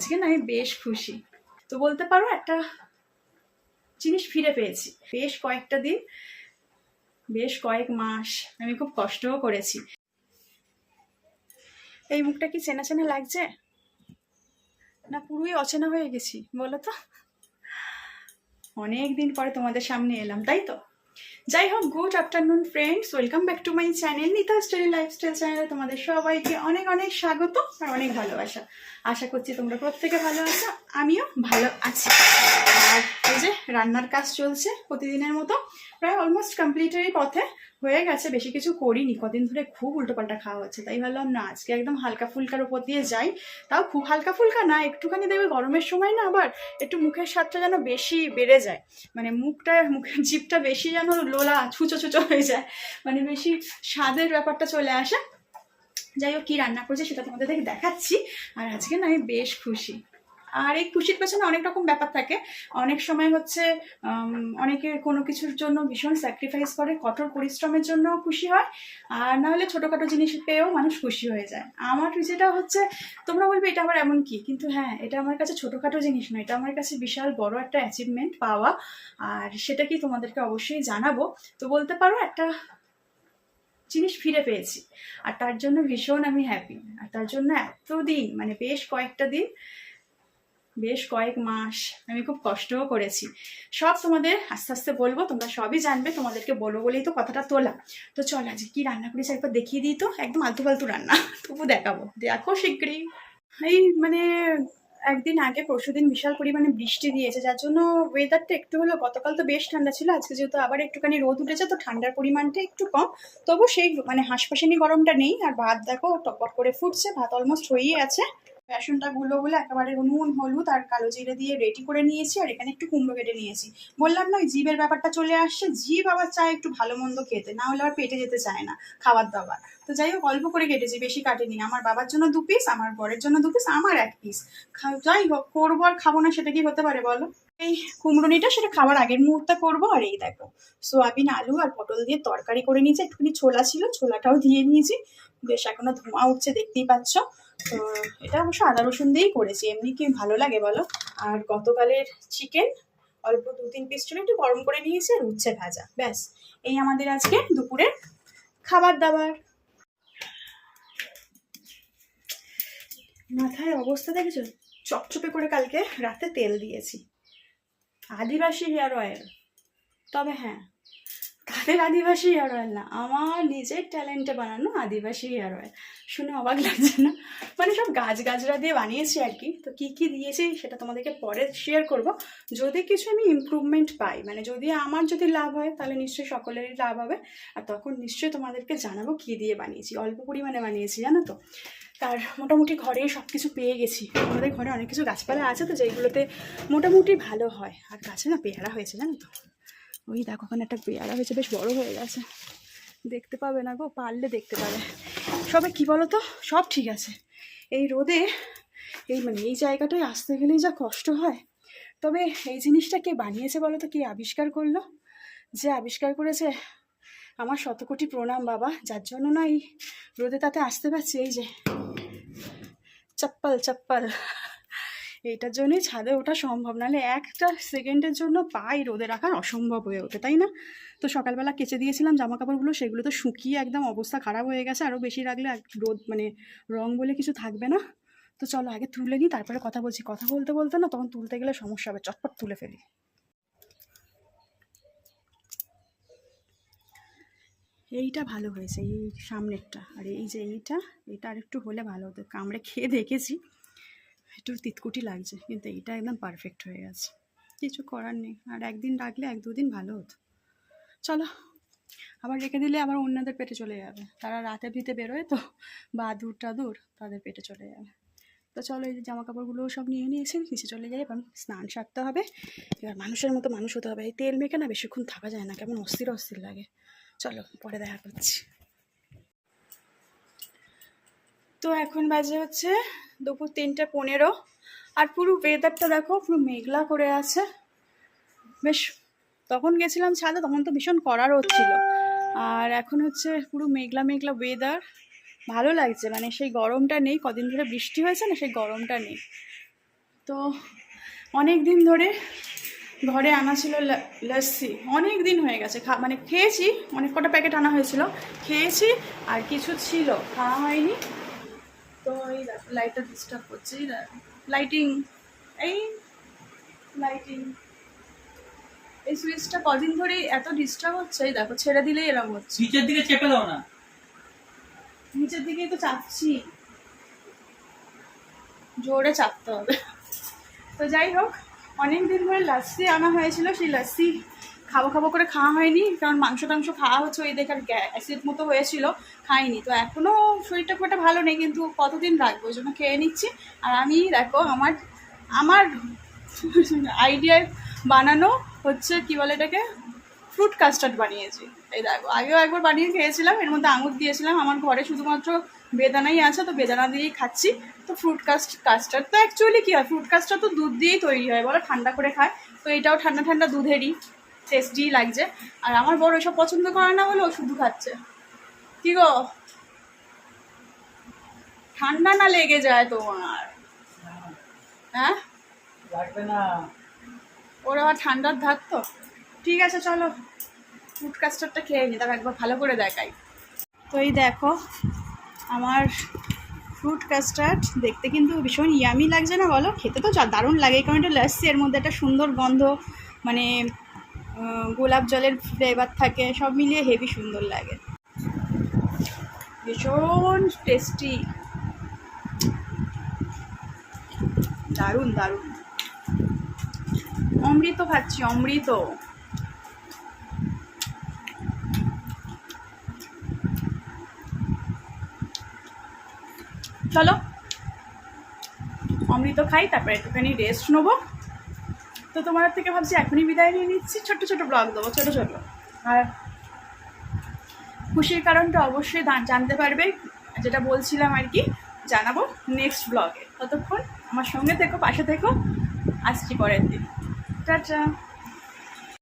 আজকে না আমি বেশ খুশি। তো বলতে পারো একটা জিনিস ফিরে পেয়েছি। বেশ কয়েকটা দিন, বেশ কয়েক মাস আমি খুব কষ্টও করেছি। এই মুখটা কি চেনা চেনা লাগছে? না পুরোই অচেনা হয়ে গেছি, বলো তো? অনেক দিন পরে তোমাদের সামনে এলাম, তাই তো? যাই হোক good afternoon friends welcome back to my channel Nita style lifestyle চ্যানেলে তোমাদের সবাইকে অনেক অনেক স্বাগত আর অনেক ভালোবাসা। আশা করছি তোমরা প্রত্যেকে ভালো আছো, আমিও ভালো আছি। আর এই যে রান্নার কাজ চলছে প্রতিদিনের মতো প্রায় অলমোস্ট কমপ্লিটেরই পথে হয়ে গেছে, বেশি কিছু করিনি। কদিন ধরে খুব উল্টোপাল্টা খাওয়া হচ্ছে, তাই ভাবলাম না, আজকে একদম হালকা ফুলকার উপর দিয়ে যাই। তাও খুব হালকা ফুলকা না, একটুখানি দেখবে গরমের সময় না, আবার একটু মুখের স্বাদটা যেন বেশি বেড়ে যায়। মানে মুখটা, মুখের জিভটা বেশি যেন লোলা, ছুচো ছুচো হয়ে যায়। মানে বেশি স্বাদের ব্যাপারটা চলে আসে। যাই হোক, কী রান্না করছে সেটা তোমাদের দেখে দেখাচ্ছি। আর আজকে না, আমি বেশ খুশি। আর এই খুশির পেছনে অনেক রকম ব্যাপার থাকে। অনেক সময় হচ্ছে অনেকে কোনো কিছুর জন্য ভীষণ স্যাক্রিফাইস করে, কঠোর পরিশ্রমের জন্য খুশি হয়, আর না হলে ছোটোখাটো জিনিস পেয়েও মানুষ খুশি হয়ে যায়। আমার যেটা হচ্ছে, তোমরা বলবে এটা আমার এমন কি? কিন্তু হ্যাঁ এটা আমার কাছে ছোটোখাটো জিনিস নয়, এটা আমার কাছে বিশাল বড় একটা অ্যাচিভমেন্ট পাওয়া, আর সেটা কি তোমাদেরকে অবশ্যই জানাব। তো বলতে পারো, একটা জিনিস ফিরে পেয়েছি, আর তার জন্য ভীষণ আমি হ্যাপি আর তার জন্য এতদিন মানে বেশ কয়েকটা দিন বেশ কয়েক মাস আমি খুব কষ্টও করেছি। সব তোমাদের আস্তে আস্তে বলব, তোমরা সবই জানবে, তোমাদেরকে বলব বলেই তো কথাটা তোলা। তো চল, আজকে কি রান্না করেছি একবার দেখিয়ে দিই তো, একদম আলতু ফালতু রান্না, তবু দেখাবো। দেখো শীঘ্রই এই মানে একদিন আগে পরশু দিন বিশাল পরিমাণে বৃষ্টি দিয়েছে, যার জন্য ওয়েদারটা একটু হলো গতকাল তো বেশ ঠান্ডা ছিল, আজকে যেহেতু আবার একটুখানি রোদ উঠেছে, তো ঠান্ডার পরিমাণটা একটু কম। তবু সেই মানে হাঁসপাশানি গরমটা নেই, আর ভাত দেখো টকবক করে ফুটছে, ভাত অলমোস্ট হয়েই আছে। বেসনটা গুলো বলে একেবারে নুন, হলুদ আর কালো জিরে দিয়ে রেডি করে নিয়েছি আর এখানে একটু কুমড়ো কেটে নিয়েছি। বললাম না জিভের ব্যাপারটা চলে আসছে। জিভ আবার চায় একটু ভালো মন্দ খেতে, না হলে আবার পেটে যেতে চায় না খাবার দাবার। তো যাই হোক, অল্প করে কেটেছি, বেশি কাটেনি। আমার বাবার জন্য দু পিস আমার বরের জন্য দু পিস আমার এক পিস যাই হোক, করব আর খাব না, সেটা কি হতে পারে বলো? এই কুমড়োনিটা সেটা খাবার আগের মুহূর্তে করব আর এই দেখো, সোয়াবিন, আলু আর পটল দিয়ে তরকারি করে নিয়েছি। একটুখানি ছোলা ছিল, ছোলাটাও দিয়ে নিয়েছি। বেশ এখনও ধোঁয়া উঠছে, দেখতেই পাচ্ছ। এটা অবশ্য আদা রসুন দিয়েই করেছি। এমনি কি ভালো লাগে বলো? আর গতকালের চিকেন অল্প দু তিন পিস ছিল, একটু গরম করে নিয়েছি আর উচ্ছে ভাজা। ব্যাস, এই আমাদের আজকে দুপুরের খাবার দাবার। মাথায় অবস্থা দেখেছ? চপচপে করে কালকে রাতে তেল দিয়েছি। Adivasi hair oil. তবে হ্যাঁ তাদের আদিবাসী হেয়ার অয়েল না। আমার নিজের ট্যালেন্টে বানানো আদিবাসী হেয়ার অয়েল শুনে অবাক লাগছে না? মানে সব গাছ গাছরা দিয়ে বানিয়েছি আর কি। তো কী কী দিয়েছি সেটা তোমাদেরকে পরে শেয়ার করব। যদি কিছু আমি ইমপ্রুভমেন্ট পাই মানে যদি আমার যদি লাভ হয়, তাহলে নিশ্চয়ই সকলেরই লাভ হবে। আর তখন নিশ্চয়ই তোমাদেরকে জানাব কী দিয়ে বানিয়েছি। অল্প পরিমাণে বানিয়েছি, জানো তো? তার মোটামুটি ঘরেই সব কিছু পেয়ে গেছি। আমাদের ঘরে অনেক কিছু গাছপালা আছে তো, যেইগুলোতে মোটামুটি ভালো হয়। আর গাছে না পেয়ারা হয়েছে, জানো তো? ওই দেখো, ওখানে একটা পেয়ারা হয়েছে, বেশ বড় হয়ে গেছে। দেখতে পাবে না গো, পারলে দেখতে পাবে। সবে কি বলো তো সব ঠিক আছে। এই রোদে, এই মানে এই জায়গাটায় আসতে গেলেই যা কষ্ট হয়। তবে এই জিনিসটা কে বানিয়েছে বলো তো কে আবিষ্কার করল? যে আবিষ্কার করেছে আমার শতকোটি প্রণাম বাবা, যার জন্য না এই রোদে তাতে আসতে পারছি। এই যে, চপ্পল চপ্পল। এইটার জন্যই ছাদে ওঠা সম্ভব। নাহলে একটা সেকেন্ডের জন্য পাই রোদে রাখা অসম্ভব হয়ে ওঠে, তাই না? তো সকালবেলা কেচে দিয়েছিলাম জামা কাপড়গুলো সেগুলো তো শুকিয়ে একদম অবস্থা খারাপ হয়ে গেছে। আরও বেশি রাখলে রোদ মানে রং বলে কিছু থাকবে না। তো চলো আগে তুলে নিই, তারপরে কথা বলছি। কথা বলতে বলতে না তখন তুলতে গেলে সমস্যা হবে, চটপট তুলে ফেলি। এইটা ভালো হয়েছে, এই সামনেরটা। আর এই যে এইটা, এটা আর একটু হলে ভালো হতো। কামড়ে খেয়ে দেখেছি। একটু তিতকুটি লাগছে, কিন্তু এইটা একদম পারফেক্ট হয়ে গেছে। কিছু করার নেই, আর একদিন রাখলে এক দুদিন ভালো হতো। চলো, আবার রেখে দিলে আবার অন্যদের পেটে চলে যাবে। তারা রাতে ভিতে বেরোয় তো বা দূর টাদূর তাদের পেটে চলে যাবে। তো চলো এই যে জামা কাপড়গুলো সব নিয়ে নিয়েছি, নিচে চলে যাই এবার স্নান সারতে হবে। এবার মানুষের মতো মানুষ হতে হবে। এই তেল মেখে না বেশিক্ষণ থাকা যায় না, কেমন অস্থির অস্থির লাগে। চলো, পরে দেখা করছি। তো এখন বাজে হচ্ছে দুপুর তিনটে পনেরো। আর পুরো ওয়েদারটা দেখো, পুরো মেঘলা করে আছে। বেশ, তখন গেছিলাম ছাদে, তখন তো ভীষণ কড়া রোদ ছিল। আর এখন হচ্ছে পুরো মেঘলা মেঘলা ওয়েদার ভালো লাগছে মানে সেই গরমটা নেই, কদিন ধরে বৃষ্টি হয়েছে না, সেই গরমটা নেই। তো অনেক দিন ধরে ঘরে আনা ছিল লস্যি। অনেক দিন হয়ে গেছে, খা মানে খেয়েছি, অনেক কটা প্যাকেট আনা হয়েছিল, খেয়েছি, আর কিছু ছিল, খাওয়া হয়নি। তো এই লাইটটা ডিস্টার্ব করছে লাইটিং এই লাইটিং এই সুইচটা কদিন ধরেই এত ডিস্টার্ব হচ্ছে দেখো ছেড়ে দিলেই এরকম হচ্ছে। নিচের দিকে চেপে দাও না। নিচের দিকেই তো চাপছি। জোরে চাপতে হবে। তো যাই হোক অনেক দিন ধরে লাস্সি আনা হয়েছিল সেই লাস্সি খাব খাব করে খাওয়া হয়নি, কারণ মাংস টাংস খাওয়া হচ্ছে, ওই দেখার অ্যাসিড মতো হয়েছিল, খাইনি। তো এখনও শরীরটা খুব একটা ভালো নেই, কিন্তু কতদিন রাখব? ওই জন্য খেয়ে নিচ্ছি। আর আমি, দেখো, আমার আমার আইডিয়ায় বানানো হচ্ছে, কি বলে এটাকে? ফ্রুট কাস্টার্ড বানিয়েছি। এই দেখো, আগেও একবার বানিয়ে খেয়েছিলাম, এর মধ্যে আঙুর দিয়েছিলাম। আমার ঘরে শুধুমাত্র বেদানাই আছে, তো বেদানা দিয়েই খাচ্ছি। তো ফ্রুট কাস্ট কাস্টার্ড তো অ্যাকচুয়ালি কী হয়? ফ্রুট কাস্টার্ড তো দুধ দিয়েই তৈরি হয়, বলো, ঠান্ডা করে খায়। তো এটাও ঠান্ডা ঠান্ডা দুধেরই। টেস্টি লাগছে। আর আমার বড় এসব পছন্দ করে না বলে ও শুধু খাচ্ছে। কি গো? ঠান্ডা না লেগে যায় তোমার? হ্যাঁ? ওর আবার ঠান্ডার ধার তো। ঠিক আছে চলো। ফুড কাস্টারটা খেয়ে নি তারপর একবার ভালো করে দেখাই। তো এই দেখো আমার ফ্রুট কাস্টার্ড দেখতে কিন্তু ভীষণ ইয়ামি লাগছে না বলো? খেতে তো দারুণ লাগে কারণ এটা লাস্সি এর মধ্যে একটা সুন্দর গন্ধ মানে গোলাপ জলের ফ্লেভার থাকে, সব মিলিয়ে হেভি সুন্দর লাগে। ভীষণ টেস্টি দারুণ দারুণ। অমৃত খাচ্ছি, অমৃত। চলো। অমৃত খাই, তারপরে একটুখানি রেস্ট নেব। তো তোমার থেকে ভাবছি এখনই বিদায় নিয়ে নিচ্ছি। ছোট ছোট ব্লগ দেবো, ছোট ছোট। আর খুশির কারণটা অবশ্যই জানতে পারবে। যেটা বলছিলাম আর কি, জানাব নেক্সট ব্লগে ততক্ষণ আমার সঙ্গে থেকো, পাশে থেকো। আসছি পরের দিন। টাটা।